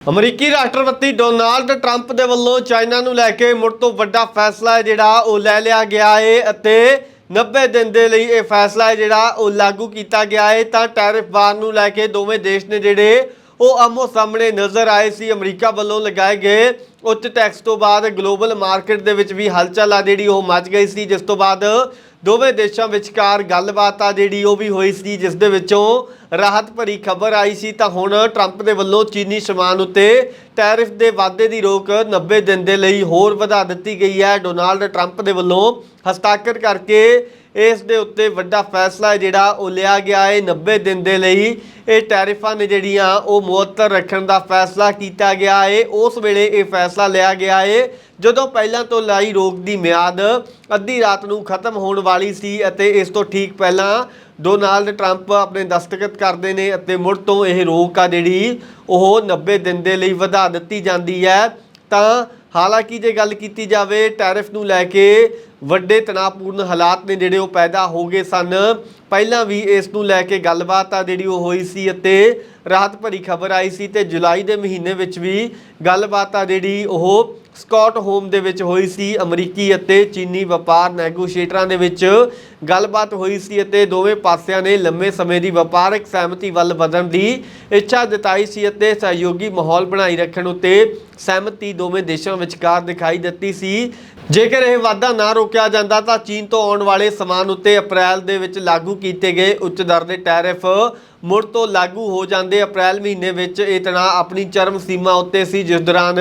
ਅਮਰੀਕੀ ਰਾਸ਼ਟਰਪਤੀ Donald Trump ਦੇ ਵੱਲੋਂ ਚਾਈਨਾ ਨੂੰ ਲੈ ਕੇ ਮੁੜ ਤੋਂ ਵੱਡਾ ਫੈਸਲਾ ਹੈ ਜਿਹੜਾ ਉਹ ਲੈ ਲਿਆ ਗਿਆ ਹੈ ਅਤੇ 90 ਦਿਨ ਦੇ ਲਈ ਇਹ ਫੈਸਲਾ ਹੈ ਜਿਹੜਾ ਉਹ ਲਾਗੂ ਕੀਤਾ ਗਿਆ ਹੈ ਤਾਂ ਟੈਰਿਫ ਵਾਰ ਨੂੰ ਲੈ ਕੇ ਦੋਵੇਂ ਦੇਸ਼ ਨੇ ਜਿਹੜੇ ਉਹ ਆਮੋ ਸਾਹਮਣੇ ਨਜ਼ਰ ਆਏ ਸੀ। ਅਮਰੀਕਾ ਵੱਲੋਂ ਲਗਾਏ ਗਏ ਉੱਚ ਟੈਕਸ ਤੋਂ ਬਾਅਦ ਗਲੋਬਲ ਮਾਰਕੀਟ ਦੇ ਵਿੱਚ ਵੀ ਹਲਚਲ ਆ ਜਿਹੜੀ ਉਹ ਮਚ ਗਈ ਸੀ। ਜਿਸ ਤੋਂ ਬਾਅਦ ਦੋਵੇਂ ਦੇਸ਼ਾਂ ਵਿਚਕਾਰ ਗੱਲਬਾਤ ਆ ਜਿਹੜੀ ਉਹ ਵੀ ਹੋਈ ਸੀ, ਜਿਸ ਦੇ ਵਿੱਚੋਂ ਰਾਹਤ ਭਰੀ ਖਬਰ ਆਈ ਸੀ। ਤਾਂ ਹੁਣ ਟਰੰਪ ਦੇ ਵੱਲੋਂ ਚੀਨੀ ਸਮਾਨ ਉੱਤੇ ਟੈਰਿਫ ਦੇ ਵਾਧੇ ਦੀ ਰੋਕ 90 ਦਿਨ ਦੇ ਲਈ ਹੋਰ ਵਧਾ ਦਿੱਤੀ ਗਈ ਹੈ। ਡੋਨਾਲਡ ਟਰੰਪ ਦੇ ਵੱਲੋਂ ਹਸਤਾਖਰ ਕਰਕੇ ਇਸ ਦੇ ਉੱਤੇ ਵੱਡਾ ਫੈਸਲਾ ਜਿਹੜਾ ਉਹ ਲਿਆ ਗਿਆ ਹੈ 90 ਦਿਨ ਦੇ ਲਈ। ਇਹ ਟੈਰਿਫਾਂ ਨੇ ਜਿਹੜੀਆਂ ਉਹ ਮੁਅੱਤਲ ਰੱਖਣ ਦਾ ਫੈਸਲਾ ਕੀਤਾ ਗਿਆ ਹੈ। ਉਸ ਵੇਲੇ ਇਹ ਫੈਸਲਾ ਲਿਆ ਗਿਆ ਹੈ। ਜਦੋਂ ਪਹਿਲਾਂ ਤੋਂ ਲਾਈ ਰੋਕ ਦੀ ਮਿਆਦ ਅੱਧੀ ਰਾਤ ਨੂੰ ਖਤਮ ਹੋਣ ਵਾਲੀ ਸੀ ਅਤੇ ਇਸ ਤੋਂ ਠੀਕ ਪਹਿਲਾਂ ਡੋਨਾਲਡ ਟਰੰਪ ਆਪਣੇ ਦਸਤਖਤ ਕਰਦੇ ਨੇ ਅਤੇ ਮੁੜ ਤੋਂ ਇਹ ਰੋਕ ਆ ਜਿਹੜੀ ਉਹ 90 ਦਿਨ ਦੇ ਲਈ ਵਧਾ ਦਿੱਤੀ ਜਾਂਦੀ ਹੈ। ਤਾਂ ਹਾਲਾਂਕਿ ਜੇ ਗੱਲ ਕੀਤੀ ਜਾਵੇ, ਟੈਰਿਫ ਨੂੰ ਲੈ ਕੇ ਵੱਡੇ ਤਣਾਅਪੂਰਨ ਹਾਲਾਤ ਨੇ ਜਿਹੜੇ ਉਹ ਪੈਦਾ ਹੋ ਗਏ ਸਨ। ਪਹਿਲਾਂ ਵੀ ਇਸ ਨੂੰ ਲੈ ਕੇ ਗੱਲਬਾਤ ਆ ਜਿਹੜੀ ਉਹ ਹੋਈ ਸੀ ਅਤੇ ਰਾਹਤ ਭਰੀ ਖਬਰ ਆਈ ਸੀ ਤੇ ਜੁਲਾਈ ਦੇ ਮਹੀਨੇ ਵਿੱਚ ਵੀ ਗੱਲਬਾਤ ਆ ਜਿਹੜੀ ਉਹ ਸਕਾਟ ਹੋਮ ਦੇ ਵਿੱਚ ਹੋਈ ਸੀ, ਅਮਰੀਕੀ ਅਤੇ ਚੀਨੀ ਵਪਾਰ ਨੈਗੋਸ਼ੀਏਟਰਾਂ ਦੇ ਵਿੱਚ ਗੱਲਬਾਤ ਹੋਈ ਸੀ ਅਤੇ ਦੋਵੇਂ ਪਾਸਿਆਂ ਨੇ ਲੰਮੇ ਸਮੇਂ ਦੀ ਵਪਾਰਕ ਸਹਿਮਤੀ ਵੱਲ ਵਧਣ ਦੀ ਇੱਛਾ ਜਤਾਈ ਸੀ ਅਤੇ ਸਹਿਯੋਗੀ ਮਾਹੌਲ ਬਣਾਈ ਰੱਖਣ ਉੱਤੇ ਸਹਿਮਤੀ ਦੋਵੇਂ ਦੇਸ਼ਾਂ ਵਿਚਕਾਰ ਦਿਖਾਈ ਦਿੱਤੀ ਸੀ। ਜੇਕਰ ਇਹ ਵਾਧਾ ਨਾ ਰੋਕਿਆ ਜਾਂਦਾ ਤਾਂ ਚੀਨ ਤੋਂ ਆਉਣ ਵਾਲੇ ਸਮਾਨ ਉੱਤੇ ਅਪ੍ਰੈਲ ਦੇ ਵਿੱਚ ਲਾਗੂ ਕੀਤੇ ਗਏ ਉੱਚ ਦਰ ਦੇ ਟੈਰਿਫ ਮੁੜ ਤੋਂ ਲਾਗੂ ਹੋ ਜਾਂਦੇ ਅਪ੍ਰੈਲ ਮਹੀਨੇ ਵਿੱਚ ਇਹ ਤਣਾਅ ਆਪਣੀ ਚਰਮ ਸੀਮਾ ਉੱਤੇ ਸੀ, ਜਿਸ ਦੌਰਾਨ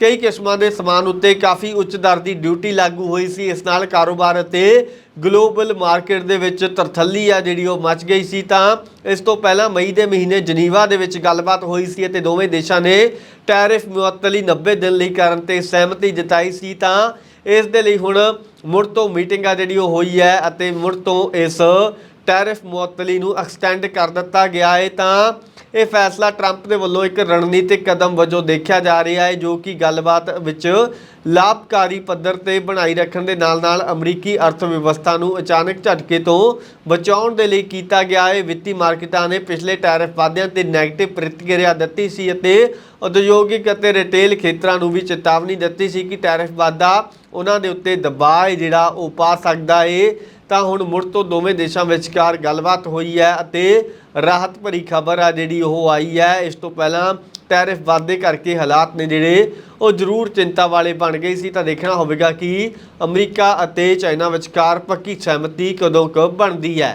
ਕਈ ਕਿਸਮਾਂ ਦੇ ਸਮਾਨ ਉੱਤੇ ਕਾਫੀ ਉੱਚ ਦਰ ਦੀ ਡਿਊਟੀ ਲਾਗੂ ਹੋਈ ਸੀ। ਇਸ ਨਾਲ ਕਾਰੋਬਾਰ ਅਤੇ ਗਲੋਬਲ ਮਾਰਕੀਟ ਦੇ ਵਿੱਚ ਤਰਥੱਲੀ ਆ ਜਿਹੜੀ ਉਹ ਮਚ ਗਈ ਸੀ ਤਾਂ ਇਸ ਤੋਂ ਪਹਿਲਾਂ ਮਈ ਦੇ ਮਹੀਨੇ ਜਨੀਵਾ ਦੇ ਵਿੱਚ ਗੱਲਬਾਤ ਹੋਈ ਸੀ ਅਤੇ ਦੋਵੇਂ ਦੇਸ਼ਾਂ ਨੇ ਟੈਰਿਫ ਮੁਅੱਤਲੀ 90 ਦਿਨ ਲਈ ਕਰਨ ਤੇ ਸਹਿਮਤੀ ਜਤਾਈ ਸੀ ਤਾਂ ਇਸ ਦੇ ਲਈ ਹੁਣ ਮੁੜ ਤੋਂ ਮੀਟਿੰਗ ਆ ਜਿਹੜੀ ਉਹ ਹੋਈ ਹੈ ਅਤੇ ਮੁੜ ਤੋਂ ਇਸ ਟੈਰਿਫ ਮੁਅੱਤਲੀ ਨੂੰ ਐਕਸਟੈਂਡ ਕਰ ਦਿੱਤਾ ਗਿਆ ਹੈ, ਤਾਂ ਇਹ ਫੈਸਲਾ ਟਰੰਪ ਦੇ ਵੱਲੋਂ ਇੱਕ ਰਣਨੀਤਿਕ ਕਦਮ ਵਜੋਂ ਦੇਖਿਆ ਜਾ ਰਿਹਾ ਹੈ, ਜੋ ਕਿ ਗੱਲਬਾਤ ਵਿੱਚ ਲਾਭਕਾਰੀ ਪੱਧਰ ਤੇ ਬਣਾਈ ਰੱਖਣ ਦੇ ਨਾਲ-ਨਾਲ ਅਮਰੀਕੀ ਅਰਥ ਵਿਵਸਥਾ ਨੂੰ ਅਚਾਨਕ ਝਟਕੇ ਤੋਂ ਬਚਾਉਣ ਦੇ ਲਈ ਕੀਤਾ ਗਿਆ ਹੈ। ਵਿੱਤੀ ਮਾਰਕੀਟਾਂ ਨੇ ਪਿਛਲੇ ਟੈਰਿਫ ਵਾਧਿਆਂ ਤੇ ਨੈਗੇਟਿਵ ਪ੍ਰਤੀਕਿਰਿਆ ਦਿੱਤੀ ਸੀ ਅਤੇ ਉਦਯੋਗਿਕ ਅਤੇ ਰਿਟੇਲ ਖੇਤਰਾਂ ਨੂੰ ਵੀ ਚੇਤਾਵਨੀ ਦਿੱਤੀ ਸੀ ਕਿ ਟੈਰਿਫ ਵਾਧਾ ਉਹਨਾਂ ਦੇ ਉੱਤੇ ਦਬਾਅ ਹੈ, ਜਿਹੜਾ ਉਹ ਪਾ ਸਕਦਾ ਹੈ। ਤਾਂ ਹੁਣ ਮੁੜ ਤੋਂ ਦੋਵੇਂ ਦੇਸ਼ਾਂ ਵਿਚਕਾਰ ਗੱਲਬਾਤ ਹੋਈ ਹੈ ਅਤੇ ਰਾਹਤ ਭਰੀ ਖਬਰ ਆ ਜਿਹੜੀ ਉਹ ਆਈ ਹੈ। ਇਸ ਤੋਂ ਪਹਿਲਾਂ ਟੈਰਿਫ ਵਾਧੇ ਕਰਕੇ ਹਾਲਾਤ ਨੇ ਜਿਹੜੇ, ਉਹ ਜ਼ਰੂਰ ਚਿੰਤਾ ਵਾਲੇ ਬਣ ਗਏ ਸੀ। ਤਾਂ ਦੇਖਣਾ ਹੋਵੇਗਾ ਕਿ ਅਮਰੀਕਾ ਅਤੇ ਚਾਈਨਾ ਵਿਚਕਾਰ ਪੱਕੀ ਸਹਿਮਤੀ ਕਦੋਂ ਕੁ ਬਣਦੀ ਹੈ।